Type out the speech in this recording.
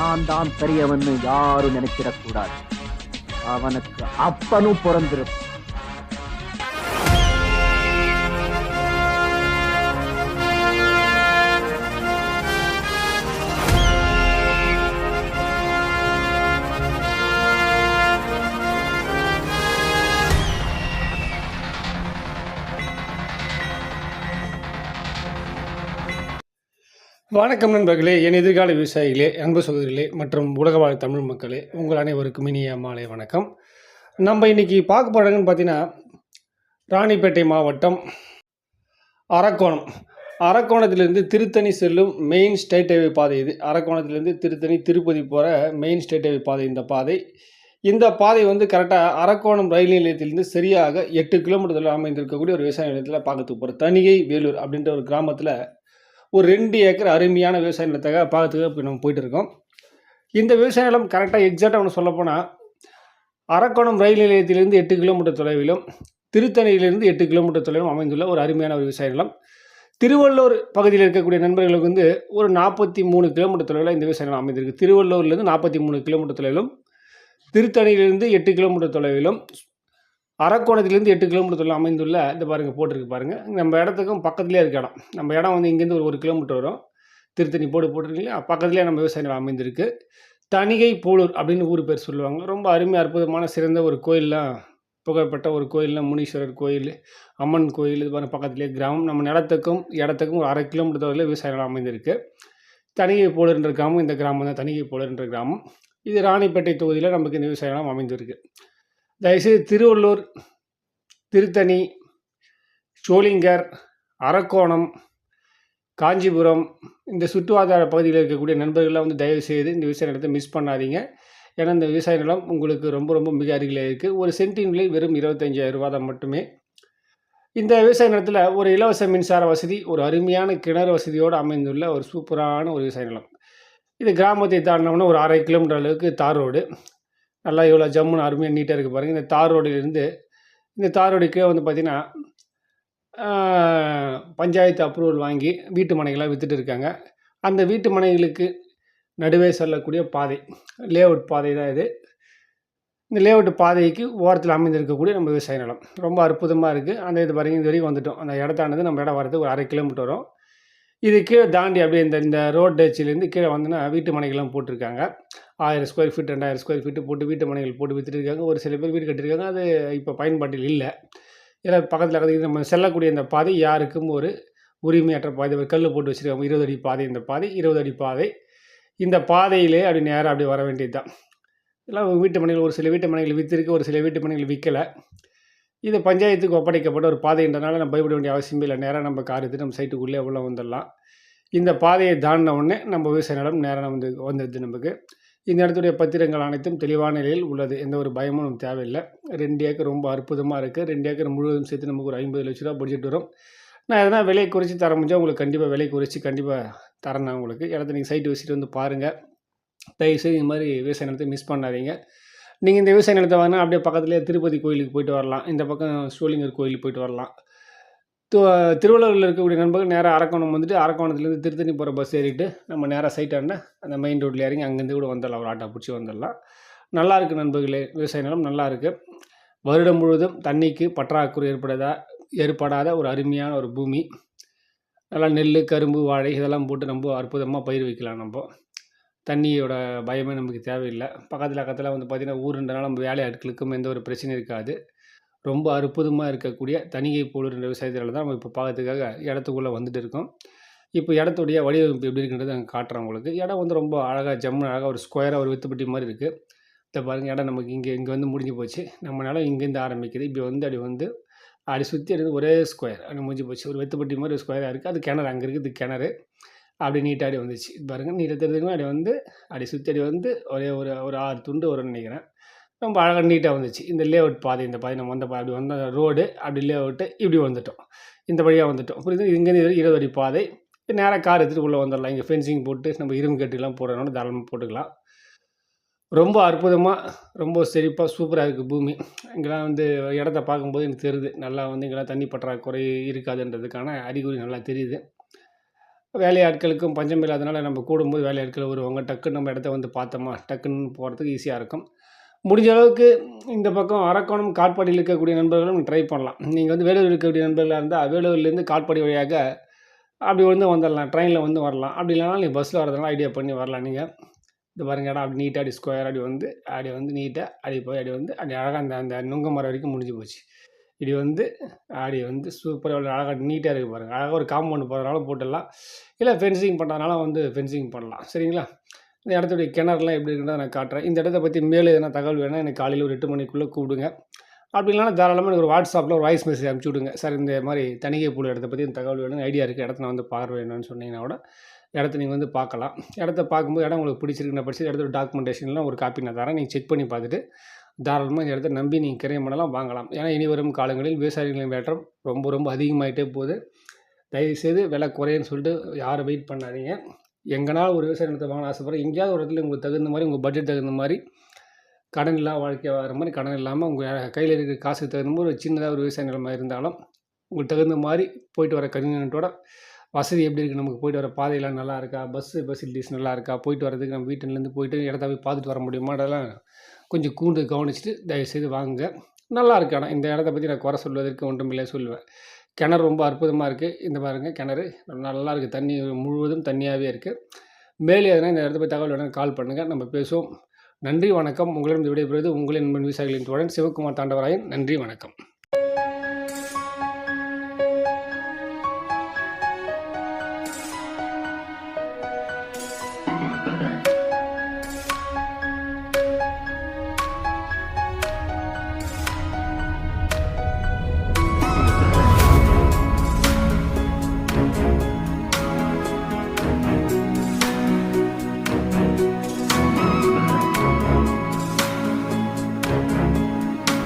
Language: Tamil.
நான் தான் பெரியவன்னு யாரும் நினைச்சிடக்கூடாது. அவனுக்கு அப்பனும் பிறந்திருக்கும். வணக்கம் நண்பர்களே என் எதிர்கால விவசாயிகளே அன்பு சகோதரிகளே மற்றும் உலகவாழ் தமிழ் மக்களே உங்கள் அனைவருக்கும் இனிய மாலை வணக்கம். நம்ம இன்னைக்கு பார்க்க போகிறதுன்னு பார்த்தீங்கன்னா ராணிப்பேட்டை மாவட்டம் அரக்கோணம். அரக்கோணத்திலிருந்து திருத்தணி செல்லும் மெயின் ஸ்டேட் ஹைவே பாதை இது. அரக்கோணத்திலிருந்து திருத்தணி திருப்பதி போகிற மெயின் ஸ்டேட் ஹைவே பாதை இந்த பாதை. இந்த பாதை வந்து கரெக்டாக அரக்கோணம் ரயில் நிலையத்திலிருந்து சரியாக எட்டு கிலோமீட்டரில் அமைந்திருக்கக்கூடிய ஒரு விவசாய நிலையத்தில் பார்க்கறதுக்கு போகிற தனிகை வேலூர் அப்படின்ற ஒரு கிராமத்தில் ஒரு ரெண்டு ஏக்கர் அருமையான விவசாய நிலத்தை பார்த்துக்க இப்போ நம்ம போயிட்டு இருக்கோம். இந்த விவசாய நிலம் கரெக்டாக எக்ஸாக்டாக ஒன்று சொல்லப்போனால் அரக்கோணம் ரயில் நிலையத்திலிருந்து எட்டு கிலோமீட்டர் தொலைவிலும் திருத்தணியிலிருந்து எட்டு கிலோமீட்டர் தொலைவிலும் அமைந்துள்ள ஒரு அருமையான ஒரு விவசாய நிலம். திருவள்ளூர் பகுதியில் இருக்கக்கூடிய நண்பர்களுக்கு வந்து ஒரு நாற்பத்தி மூணு கிலோமீட்டர் தொலைவில் இந்த விவசாய நிலம் அமைந்திருக்கு. திருவள்ளூர்லேருந்து நாற்பத்தி மூணு கிலோமீட்டர் தொலைவிலும் திருத்தணியிலிருந்து எட்டு கிலோமீட்டர் தொலைவிலும் அரக்கோணத்திலேருந்து எட்டு கிலோமீட்டர் தொழில் அமைந்துள்ள இந்த பாருங்கள் போட்டிருக்கு பாருங்கள் நம்ம இடத்துக்கும் பக்கத்துலேயே இருக்க இடம். நம்ம இடம் வந்து இங்கேருந்து ஒரு ஒரு கிலோமீட்டர் வரும். திருத்தணி போடு போட்டிருக்கீங்களா? பக்கத்துலேயே நம்ம விவசாய நிலம் அமைந்திருக்கு. தணிகை போலூர் அப்படின்னு ஊர் பேர் சொல்லுவாங்க. ரொம்ப அருமை அற்புதமான சிறந்த ஒரு கோயில்லாம் புகழ்பெற்ற ஒரு கோயில்னா முனீஸ்வரர் கோயில் அம்மன் கோயில் இது மாதிரி பக்கத்துலேயே கிராமம். நம்ம நிலத்துக்கும் இடத்துக்கும் ஒரு அரை கிலோமீட்டர் தொலைவில் விவசாய நிலம் அமைந்திருக்கு. தணிகை போலர்ன்ற கிராமம் இந்த கிராமம் தான் தணிகை போலூர்ன்ற கிராமம். இது ராணிப்பேட்டை தொகுதியில் நமக்கு இந்த விவசாய நிலம் அமைந்திருக்கு. தயவுசெய்து திருவள்ளூர் திருத்தணி சோளிங்கர் அரக்கோணம் காஞ்சிபுரம் இந்த சுற்றுவாதார பகுதியில் இருக்கக்கூடிய நண்பர்கள்லாம் வந்து தயவு செய்து இந்த விவசாய நிலத்தை மிஸ் பண்ணாதீங்க. ஏன்னா இந்த விவசாய நிலம் உங்களுக்கு ரொம்ப ரொம்ப மிக அருகில் இருக்குது ஒரு சென்டின் விலை வெறும் இருபத்தஞ்சாயிரம் ரூபா தான் மட்டுமே. இந்த விவசாய நிலத்தில் ஒரு இலவச மின்சார வசதி ஒரு அருமையான கிணறு வசதியோடு அமைந்துள்ள ஒரு சூப்பரான ஒரு விவசாய நிலம். இது கிராமத்தை தாண்டினோம்னா ஒரு அரை கிலோமீட்டர் அளவுக்கு தார் ரோடு. நல்லா இவ்வளோ ஜம்முன்னு அருமையாக நீட்டாக இருக்குது பாருங்கள் இந்த தார் ரோடிலிருந்து இந்த தார் வந்து பார்த்திங்கன்னா பஞ்சாயத்து அப்ரூவல் வாங்கி வீட்டு மனைகளாக விற்றுட்டு இருக்காங்க. அந்த வீட்டு மனைகளுக்கு நடுவே செல்லக்கூடிய பாதை லேஅவுட் பாதை தான் இது. இந்த லேஅவுட் பாதைக்கு ஓரத்தில் அமைந்திருக்கக்கூடிய நம்ம விவசாய நிலம். ரொம்ப அற்புதமாக இருக்குது அந்த இது பாருங்க இது வரைக்கும் வந்துவிட்டோம் அந்த இடத்தானது நம்ம இடம் வரது ஒரு அரை கிலோமீட்டர் வரும். இது கீழே தாண்டி அப்படியே இந்த இந்த ரோட் டச்சிலேருந்து கீழே வந்துன்னா வீட்டு மனைகள்லாம் போட்டிருக்காங்க. ஆயிரம் ஸ்கொயர் ஃபீட் ரெண்டாயிரம் ஸ்கொயர் ஃபீட்டு போட்டு வீட்டு மனைகள் போட்டு விற்றுருக்காங்க இருக்காங்க ஒரு சில பேர் வீடு கட்டியிருக்காங்க அது இப்போ பயன்பாட்டில் இல்லை. ஏன்னா பக்கத்தில் இருக்கிறது நம்ம செல்லக்கூடிய இந்த பாதை யாருக்கும் ஒரு உரிமையற்ற பாதை. ஒரு கல் போட்டு வச்சுருக்காங்க. இருபது அடி பாதை இந்த பாதை இருபது அடி பாதை. இந்த பாதையிலே அப்படி நேராக அப்படி வர வேண்டியது தான் இதெல்லாம் வீட்டு மனைகள் ஒரு சில வீட்டு மனைகள் விற்றுருக்கு ஒரு சில வீட்டு மனைகள் விற்கலை இது பஞ்சாயத்துக்கு ஒப்படைக்கப்பட்ட ஒரு பாதைன்றனால நம்ம பயப்பட வேண்டிய அவசியமே இல்லை. நேராக நம்ம கார் எடுத்து நம்ம சைட்டுக்குள்ளே உள்ள வந்துடலாம். இந்த பாதையை தாண்டின உடனே நம்ம விவசாய நிலம் நேராக வந்து வந்துடுது நமக்கு. இந்த இடத்துடைய பத்திரங்கள் அனைத்தும் தெளிவான நிலையில் உள்ளது. எந்த ஒரு பயமும் நமக்கு தேவையில்லை. ரெண்டு ஏக்கர் ரொம்ப அற்புதமாக இருக்குது ரெண்டு ஏக்கர் முழுவதும் சேர்த்து நமக்கு ஒரு ஐம்பது லட்ச ரூபா பட்ஜெட் வரும். நான் எதனா விலை குறைச்சி தர முடிஞ்சால் உங்களுக்கு கண்டிப்பாக விலை குறைச்சி கண்டிப்பாக தரேன் நான் உங்களுக்கு. இடத்த நீங்கள் சைட்டு விசிட்டு வந்து பாருங்கள் தயவுசெய்து இந்த மாதிரி விவசாய நிலத்தை மிஸ் பண்ணாதீங்க. நீங்கள் இந்த விவசாய நிலத்தை வாங்கினா அப்படியே பக்கத்துலேயே திருப்பதி கோயிலுக்கு போயிட்டு வரலாம். இந்த பக்கம் ஸ்ரீலிங்கர் கோயிலுக்கு போயிட்டு வரலாம். திருவள்ளூரில் இருக்கக்கூடிய நண்பர்கள் நேராக அரக்கோணம் வந்துட்டு அரக்கோணத்துலேருந்து திருத்தணி போகிற பஸ் ஏறிட்டு நம்ம நேராக சைட்டாண்டா அந்த மெயின் ரோட்டில் இறங்கி அங்கேருந்து கூட வந்துடலாம். ஒரு ஆட்டோ பிடிச்சி வந்துடலாம். நல்லா இருக்குது நண்பர்களே விவசாய நிலம் நல்லா இருக்குது வருடம் முழுவதும் தண்ணிக்கு பற்றாக்குறை ஏற்படாத ஏற்படாத ஒரு அருமையான ஒரு பூமி. நல்லா நெல் கரும்பு வாழை இதெல்லாம் போட்டு ரொம்ப அற்புதமாக பயிர் வைக்கலாம் நம்ம. தண்ணியோட பயமே நமக்கு தேவையில்லை. பக்கத்தில் பக்கத்தில் வந்து பார்த்திங்கன்னா ஊருன்றனால நம்ம வேலை ஆட்களுக்கும் எந்த ஒரு பிரச்சனையும் இருக்காது. ரொம்ப அற்புதமாக இருக்கக்கூடிய தனிகை போலூர் என்ற விவசாயத்தில் தான் நம்ம இப்போ பார்க்கறதுக்காக இடத்துக்குள்ளே வந்துட்டு இருக்கோம். இப்போ இடத்துடைய வடிவமைப்பு எப்படி இருக்குன்றது நாங்கள் காட்டுறோம் உங்களுக்கு. இடம் வந்து ரொம்ப அழகாக ஜம்மு அழகாக ஒரு ஸ்கொயராக ஒரு வித்துப்பட்டி மாதிரி இருக்குது இதை பாருங்கள் இடம் நமக்கு இங்கே இங்கே வந்து முடிஞ்சு போச்சு. நம்ம நிலம் இங்கேருந்து ஆரம்பிக்குது. இப்போ வந்து அப்படி வந்து அப்படி சுற்றி எடுத்து ஒரே ஸ்கொயர் அப்படி முடிஞ்சு போச்சு. ஒரு வெத்துப்பட்டி மாதிரி ஒரு ஸ்கொயராக இருக்குது அது கிணறு அங்கே இருக்குது இது கிணறு. அப்படி நீட்டாக அப்படி வந்துச்சு. இது பாருங்கள் நீட்டாக தெரிஞ்சுக்கணும் அப்படி வந்து அடி சுற்றி வந்து ஒரே ஒரு ஒரு ஆறு துண்டு வரும்னு நினைக்கிறேன். ரொம்ப அழகாக நீட்டாக வந்துச்சு. இந்த லேஅவுட் பாதை இந்த பாதை நம்ம வந்த பா- அப்படி வந்த ரோடு அப்படி லேஅவுட்டு இப்படி வந்துட்டோம். இந்த வழியாக வந்துட்டோம். புரியுது? இங்கேருந்து இருபது அடி பாதை. நேராக கார் எடுத்துகிட்டு உள்ளே வந்துடலாம். இங்கே ஃபென்சிங் போட்டு நம்ம இரும்பு கட்டுலாம் போடுறதுனால தாராளமாக போட்டுக்கலாம். ரொம்ப அற்புதமாக ரொம்ப செழிப்பாக சூப்பராக இருக்குது பூமி. இங்கெல்லாம் வந்து இடத்த பார்க்கும்போது எனக்கு தெரியுது. நல்லா வந்து இங்கெல்லாம் தண்ணி பற்றாக்குறை இருக்காதுன்றதுக்கான அறிகுறி நல்லா தெரியுது. வேலையாட்களுக்கும் பஞ்சம் இல்லாதனால நம்ம கூடும்போது வேலையாட்கள் வருவாங்க. டக்குன்னு நம்ம இடத்த வந்து பார்த்தோமா? டக்குன்னு போகிறதுக்கு ஈஸியாக இருக்கும். முடிஞ்ச அளவுக்கு இந்த பக்கம் அரக்கோணம் காட்பாடியில் இருக்கக்கூடிய நண்பர்களும் ட்ரை பண்ணலாம். நீங்கள் வந்து வேலூர் இருக்கக்கூடிய நண்பர்களாக இருந்தால் வேலூர்லேருந்து காட்பாடி வழியாக அப்படி வந்து வந்துடலாம் ட்ரெயினில் வந்து வரலாம். அப்படி இல்லைனா நீங்கள் பஸ்ஸில் வரதுனால ஐடியா பண்ணி வரலாம். நீங்கள் இது பாருங்க இடம் அப்படி நீட்டாக அப்படி ஸ்கொயர் அப்படி வந்து அப்படி வந்து நீட்டாக அப்படி போய் அப்படி வந்து அப்படி அழகாக அந்த அந்த நுங்க மரம் வரைக்கும் முடிஞ்சு போச்சு. இப்படி வந்து ஆடி வந்து சூப்பராக அழகாக நீட்டாக இருக்குது பாருங்கள் அழகாக ஒரு காம்பவுண்டு போடுறதுனால போட்டுடலாம். இல்லை ஃபென்சிங் பண்ணுறதுனால வந்து ஃபென்சிங் பண்ணலாம் சரிங்களா? இந்த இடத்துடைய கிணறுலாம் எப்படி இருக்குன்றத நான் காட்டுறேன். இந்த இடத்த பற்றி மேலே எதனா தகவல் வேணால் எனக்கு காலையில் ஒரு எட்டு மணிக்குள்ளே கூப்பிடுங்க. அப்படி இல்லைனா தாராளமாக எனக்கு ஒரு வாட்ஸ்அப்பில் ஒரு வாய்ஸ் மெசேஜ் அனுப்பிச்சி விடுங்க. சார் இந்த மாதிரி தணிகை புழு இடத்த பற்றி தகவல் வேணும் ஐடியா இருக்குது இடத்த நான் வந்து பார்வை வேணும்னு சொன்னீங்கன்னா கூட இடத்த நீங்கள் வந்து பார்க்கலாம். இடத்த பார்க்கும்போது இடம் உங்களுக்கு பிடிச்சிருக்கு நான் படிச்சு இடத்துல டாக்குமெண்டேஷன்லாம் ஒரு காப்பி நான் தரேன். நீங்கள் செக் பண்ணி பார்த்துட்டு தாராளமாக இந்த இடத்த நம்பி நீங்கள் கிரையம் பண்ணலாம் வாங்கலாம். ஏன்னா இனி வரும் காலங்களில் விவசாயிகளின் வேற்றம் ரொம்ப ரொம்ப அதிகமாகிட்டே போகுது. தயவுசெய்து விலை குறையன்னு சொல்லிட்டு யாரும் வெயிட் பண்ணாதீங்க. எங்கனாலும் ஒரு விவசாய நிலத்தை வாங்க ஆசைப்படுறேன். எங்கேயாவது ஒரு இடத்துல உங்களுக்கு தகுந்த மாதிரி உங்கள் பட்ஜெட் தகுந்த மாதிரி கடன் இல்லாமல் வாழ்க்கை வர மாதிரி கடன் இல்லாமல் உங்கள் கையில் இருக்கிற காசுக்கு தகுந்த மாதிரி ஒரு சின்னதாக ஒரு விவசாய நிலமாக இருந்தாலும் உங்களுக்கு தகுந்த மாதிரி போயிட்டு வர கன்வீனியன்ட்டோட வசதி எப்படி இருக்குது நமக்கு போயிட்டு வர பாதையெல்லாம் நல்லா இருக்கா? பஸ்ஸு ஃபெசிலிட்டிஸ் நல்லா இருக்கா? போயிட்டு வரதுக்கு நம்ம வீட்டிலேருந்து போயிட்டு இடத்த போய் பார்த்துட்டு வர முடியுமா? அதெல்லாம் கொஞ்சம் கூண்டு கவனிச்சுட்டு தயவுசெய்து வாங்குங்க நல்லா இருக்கு ஆனால் இந்த இடத்த பற்றி நான் குறை சொல்வதற்கு ஒன்றுமில்லை சொல்லுவேன். கிணறு ரொம்ப அற்புதமாக இருக்குது இந்த பாருங்கள் கிணறு. நல்லா இருக்குது தண்ணி முழுவதும் தண்ணியாகவே இருக்குது மேலே எதனா இந்த இடத்த போய் தகவல் வேணும் கால் பண்ணுங்கள் நம்ம பேசுவோம். நன்றி வணக்கம். உங்களிடம் விடைபெறுவது உங்களின் நண்பன் விவசாயிகளின் தோழன் சிவகுமார் தாண்டவராயன். நன்றி வணக்கம்.